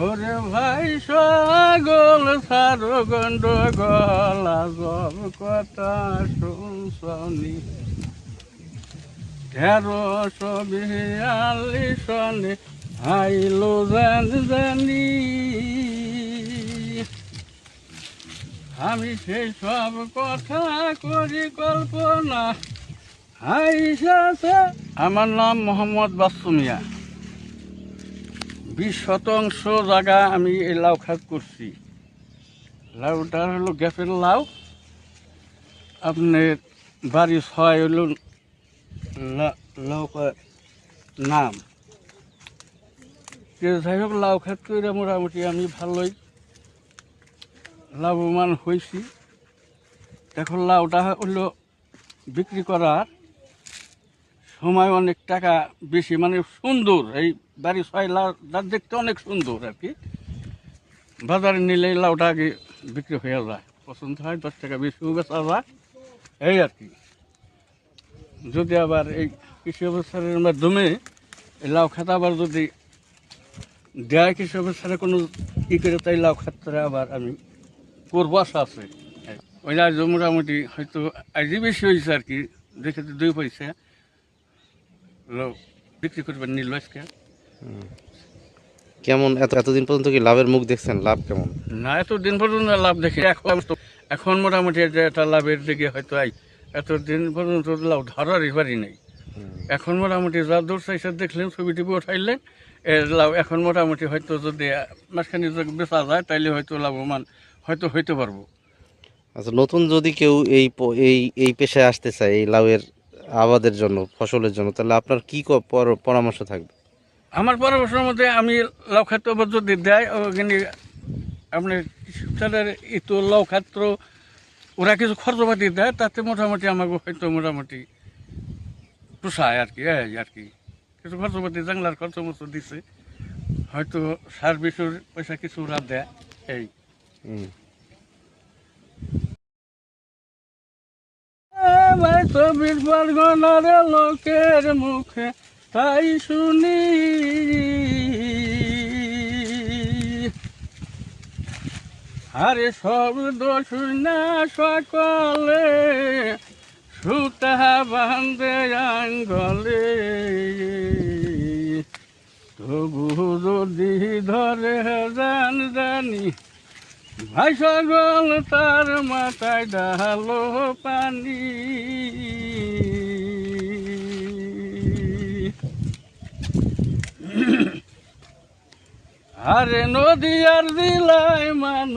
ওরে ভাই, সাগল সারো গন্ড গলা জব কথা শুনছনি। তেরোশো বিয়াল্লিশ সনে আইলো জান জানি। আমি সেই সব কথা করি কল্পনা। আইসাছে আমার নাম মোহাম্মদ বাসুমিয়া। বিশ শতাংশ জায়গা আমি এই লাউ খাত করছি। লাউটা হলো গ্যাপের লাউ। আপনার বাড়ি ছয় হলো লাউ নাম। যাই হোক, লাউ খাত করে মোটামুটি আমি ভালোই লাভবান হয়েছি এখন লাউটা হলো বিক্রি করার সময় অনেক টাকা বেশি মানে সুন্দর। এই বাড়ি ছয় লাউটা দেখতে অনেক সুন্দর আর কি। বাজারে নিলে লাউটা আগে বিক্রি হয়ে যায়। পছন্দ হয়, দশ টাকা বেশিও বেচা যায়। এই আর কি। যদি আবার এই কৃষি অবস্থার মাধ্যমে এই লাউ খাতা আবার যদি দেয় কৃষি অবস্থারে কোনো ই করে, তাই লাউ খাতটা আবার আমি করব, আশা আছে। ওই আজ মোটামুটি হয়তো আজই বেশি হয়েছে আর কি। দেখে তো দুই পয়সা। বিক্রি করবেন নিল আজকে কেমন? এত এতদিন পর্যন্ত কি লাভের মুখ দেখছেন? লাভ কেমন? না এত দিন পর্যন্ত লাভ দেখি এখন এখন মোটামুটি একটা লাভের দিকে হয়তো আই এত দিন পর্যন্ত লাভ ধরার এবারই নেই। এখন মোটামুটি যা দূর সাইসে দেখলেন ছবি উঠাইলেন এর লাভ এখন মোটামুটি হয়তো যদি মাঝখানে যদি বেচা যায় তাইলে হয়তো লাভবান হয়তো হইতে পারব। আচ্ছা নতুন যদি কেউ এই এই এই পেশায় আসতে চায় এই লাউয়ের আবাদের জন্য ফসলের জন্য তাহলে আপনার কি ক- পর- পরামর্শ থাকবে? আমার পরামর্শের মধ্যে আমি লাউ খাদ্য যদি দেয় ওখানে আপনার কৃষকদের ইতো লাউ খাদ্য ওরা কিছু খরচপাতি দেয় তাতে মোটামুটি আমাকে হয়তো মোটামুটি পোষায় আর কি এই আর কি। কিছু খরচপাতি জাংলার খরচ মতো দিছে। হয়তো সার পয়সা কিছু ওরা দেয় এই। ভাই চব্বিশ লোকের মুখে, তাই শুনি। আরে সব দোষ না সকলে, সুতা বান্ধে আঙ্গলে। তবু যদি ধরে জান জানি ভাই সকল তার মাথায় ডালো পানি। আরে নদী আর দিলাই মান